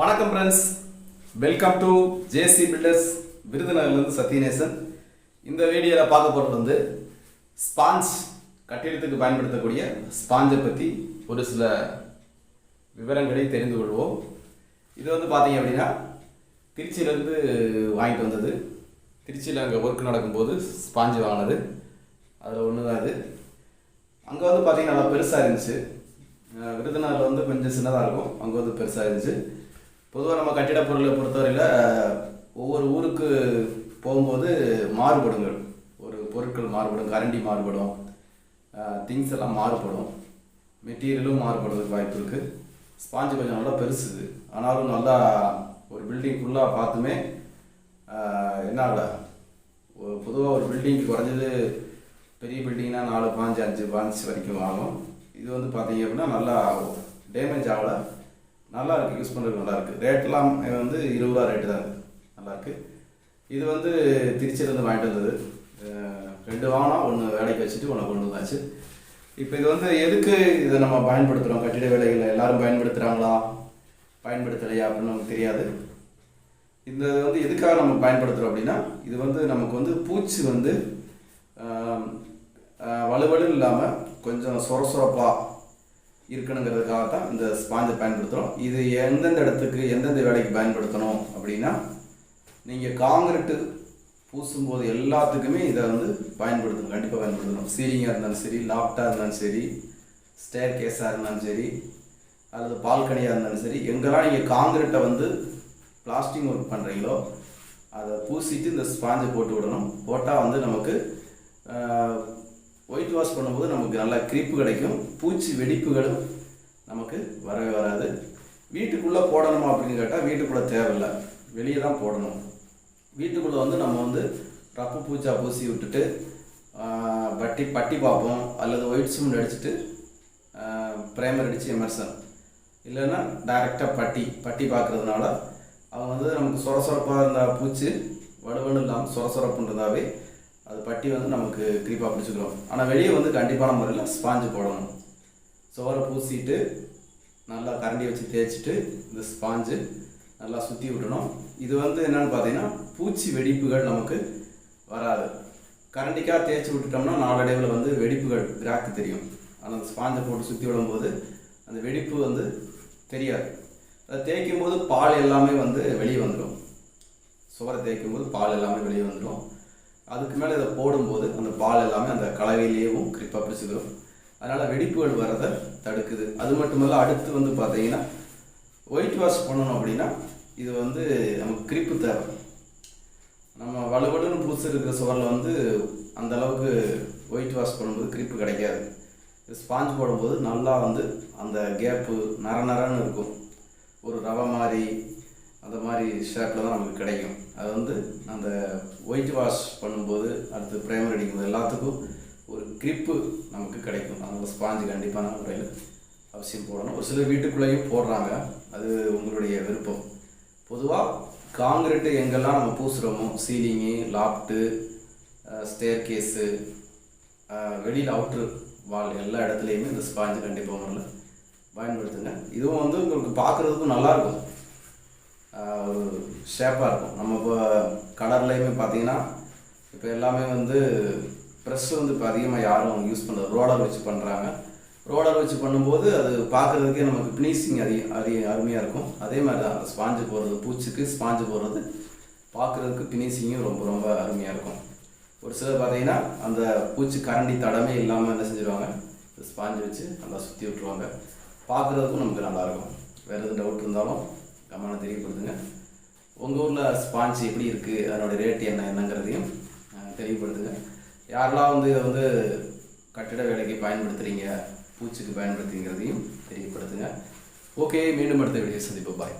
வணக்கம் friends welcome to JC builders விருதுநகர்லேருந்து Sathyanesan இந்த வீடியோவில் பார்க்க போகிறது வந்து ஸ்பாஞ்ச் கட்டிடத்துக்கு பயன்படுத்தக்கூடிய ஸ்பாஞ்சை பற்றி ஒரு சில விவரங்களை தெரிந்து கொள்வோம். இது வந்து பார்த்தீங்க அப்படின்னா திருச்சியிலேருந்து வாங்கிட்டு வந்தது. திருச்சியில் அங்கே ஒர்க் நடக்கும்போது ஸ்பாஞ்சு வாங்கினது. அதில் ஒன்று தான் இது அங்கே வந்து பார்த்தீங்கன்னா நல்லா பெருசாக இருந்துச்சு. விருதுநகரில் வந்து கொஞ்சம் சின்னதாக இருக்கும். அங்கே வந்து பெருசாக இருந்துச்சு. பொதுவாக நம்ம கட்டிட பொருளை பொறுத்தவரையில் ஒவ்வொரு ஊருக்கு போகும்போது மாறுபடுங்கள். ஒரு பொருட்கள் மாறுபடும் கரண்டி மாறுபடும் திங்ஸ் எல்லாம் மாறுபடும். மெட்டீரியலும் மாறுபடுறதுக்கு வாய்ப்பு இருக்குது ஸ்பாஞ்சு கொஞ்சம் நல்லா பெருசு ஆனாலும் நல்லா ஒரு பில்டிங் ஃபுல்லாக பார்த்துமே என்ன என்ன பொதுவாக ஒரு பில்டிங் குறைஞ்சது பெரிய பில்டிங்னா நாலு பாஞ்சு அஞ்சு பாஞ்சு வரைக்கும் ஆகும். இது வந்து பார்த்தீங்க அப்படின்னா நல்லா டேமேஜ் ஆகலை. நல்லா இருக்குது யூஸ் பண்ணுறதுக்கு நல்லா இருக்குது ரேட்லாம் வந்து இருபது ரூபா ரேட்டு தான் இருக்குது நல்லா இருக்குது இது வந்து திருச்சியிலேருந்து வாங்கிட்டு வந்தது. ரெண்டு வாங்கினா ஒன்று வேலைக்கு வச்சுட்டு ஒன்று கொண்டு வந்தாச்சு. இப்போ இது வந்து எதுக்கு இதை நம்ம பயன்படுத்துகிறோம் கட்டிட வேலைகளில் எல்லாரும் பயன்படுத்துகிறாங்களா பயன்படுத்தலையா அப்படின்னு நமக்கு தெரியாது. இந்த வந்து எதுக்காக நம்ம பயன்படுத்துகிறோம் அப்படின்னா இது வந்து நமக்கு வந்து பூச்சி வந்து ஆம், வலுவலு இல்லாமல் கொஞ்சம் சொர சொரப்பாக இருக்கணுங்கிறதுக்காக தான் இந்த ஸ்பாஞ்சை பயன்படுத்துகிறோம் இது எந்தெந்த இடத்துக்கு எந்தெந்த வேலைக்கு பயன்படுத்தணும் அப்படின்னா நீங்கள் காங்கிரீட்டு பூசும்போது எல்லாத்துக்குமே இதை வந்து பயன்படுத்தணும். கண்டிப்பாக பயன்படுத்தணும். சீலிங்காக இருந்தாலும் சரி லாப்டாக இருந்தாலும் சரி ஸ்டேர் கேஸாக இருந்தாலும் சரி அல்லது பால்கனியாக இருந்தாலும் சரி எங்கெல்லாம் நீங்கள் காங்கிரீட்டை வந்து பிளாஸ்டிக் ஒர்க் பண்ணுறீங்களோ அதை பூசிட்டு இந்த ஸ்பாஞ்சை போட்டு விடணும். போட்டால் வந்து நமக்கு ஒயிட் வாஷ் பண்ணும்போது நமக்கு நல்ல கிரிப்பு கிடைக்கும். பூச்சி வெடிப்புகளும் நமக்கு வரவே வராது. வீட்டுக்குள்ளே போடணுமா அப்படின்னு கேட்டால் வீட்டுக்குள்ளே தேவையில்லை. வெளியே தான் போடணும். வீட்டுக்குள்ளே வந்து நம்ம வந்து ரப்பு பூச்சா பூசி விட்டுட்டு பட்டி பட்டி பார்ப்போம். அல்லது ஒயிட் சிமெண்ட் அடிச்சுட்டு ப்ரைமர் அடித்து எமர்சன். இல்லைன்னா டைரெக்டாக பட்டி பட்டி பார்க்குறதுனால அவங்க வந்து நமக்கு சொர சொரப்பாக இருந்த பூச்சி வலுவலு இல்லாமல் சொரசொரப்புன்றதாவே அது பட்டி வந்து நமக்கு கிரீப்பாக பிடிச்சிக்கிறோம் ஆனால் வெளியே வந்து கண்டிப்பான முறையில் ஸ்பாஞ்சு போடணும். சுவரை பூசிட்டு நல்லா கரண்டி வச்சு தேய்ச்சிட்டு இந்த ஸ்பாஞ்சு நல்லா சுற்றி விடணும். இது வந்து என்னென்னு பார்த்தீங்கன்னா பூச்சி வெடிப்புகள் நமக்கு வராது. கரண்டிக்காக தேய்ச்சி விட்டுட்டோம்னா நாளடைவில் வந்து வெடிப்புகள் கிராக்கு தெரியும். ஆனால் அந்த ஸ்பாஞ்சை போட்டு சுற்றி விடும்போது அந்த வெடிப்பு வந்து தெரியாது. அதை தேய்க்கும் போது பால் எல்லாமே வந்து வெளியே வந்துடும் சுவரை தேய்க்கும் போது பால் எல்லாமே வெளியே வந்துடும் அதுக்கு மேலே இதை போடும்போது அந்த பால் எல்லாமே அந்த கலவையிலேயும் கிரிப்பாக பிடிச்சிக்கிறோம் அதனால் வெடிப்புகள் வரதை தடுக்குது. அது மட்டுமல்ல அடுத்து வந்து பார்த்தீங்கன்னா ஒயிட் வாஷ் பண்ணணும் அப்படின்னா இது வந்து நமக்கு கிரிப்பு தேவை. நம்ம வலுவலுன்னு புதுசு இருக்கிற சுவரில் வந்து அந்த அளவுக்கு ஒயிட் வாஷ் பண்ணும்போது கிரிப்பு கிடைக்காது. ஸ்பாஞ்ச் போடும்போது நல்லா வந்து அந்த கேப்பு நர நரன்னு இருக்கும். ஒரு ரவை மாதிரி அந்த மாதிரி ஷேப்பில் தான் நமக்கு கிடைக்கும். அது வந்து அந்த ஒயிட் வாஷ் பண்ணும்போது அடுத்து ப்ரைமர் அடிக்கும்போது எல்லாத்துக்கும் ஒரு கிரிப்பு நமக்கு கிடைக்கும். அதனால் ஸ்பாஞ்சு கண்டிப்பான முறையில் அவசியம் போடணும். ஒரு சிலர் வீட்டுக்குள்ளேயும் போடுறாங்க. அது உங்களுடைய விருப்பம். பொதுவாக காங்கிரீட்டு எங்கெல்லாம் நம்ம பூசுகிறோமோ சீலிங்கு லாப்ட்டு ஸ்டேர் கேஸு வெளியில் அவுட்ரு வால் எல்லா இடத்துலையுமே இந்த ஸ்பாஞ்சு கண்டிப்பாக முறையில் பயன்படுத்துங்க. இதுவும் வந்து உங்களுக்கு பார்க்குறதுக்கும் நல்லாயிருக்கும் ஒரு ஷேப்பாக இருக்கும். நம்ம இப்போ கலர்லேயுமே பார்த்தீங்கன்னா இப்போ எல்லாமே வந்து ப்ரெஷ் வந்து இப்போ அதிகமாக யாரும் யூஸ் பண்ணுறது ரோலர் வச்சு பண்ணுறாங்க ரோலர் வச்சு பண்ணும்போது அது பார்க்குறதுக்கே நமக்கு ஃபினிஷிங் அதிக அதிக அருமையாக இருக்கும். அதே மாதிரி தான் ஸ்பாஞ்சு போடுறது பூச்சிக்கு ஸ்பாஞ்சு போடுறது பார்க்குறதுக்கு ஃபினிஷிங்கும் ரொம்ப ரொம்ப அருமையாக இருக்கும். ஒரு சிலர் பார்த்தீங்கன்னா அந்த பூச்சி கரண்டி தடமே இல்லாமல் என்ன செஞ்சுருவாங்க? ஸ்பாஞ்சு வச்சு நல்லா சுற்றி விட்ருவாங்க பார்க்குறதுக்கும் நமக்கு நல்லாயிருக்கும் வேறு எதுவும் டவுட் இருந்தாலும் கமெண்ட் தெரியப்படுத்துங்க. உங்கள் ஊரில் ஸ்பாஞ்ச் எப்படி இருக்குது அதனோட ரேட் என்ன என்னங்கிறதையும் அஹ், தெரியப்படுத்துங்க யாரெல்லாம் வந்து இதை வந்து கட்டிட வேலைக்கு பயன்படுத்துகிறீங்க பூச்சிக்கு பயன்படுத்துங்கிறதையும் தெரியப்படுத்துங்க. ஓகே மீண்டும் அடுத்த வீடியோ சந்திப்போம். பாய்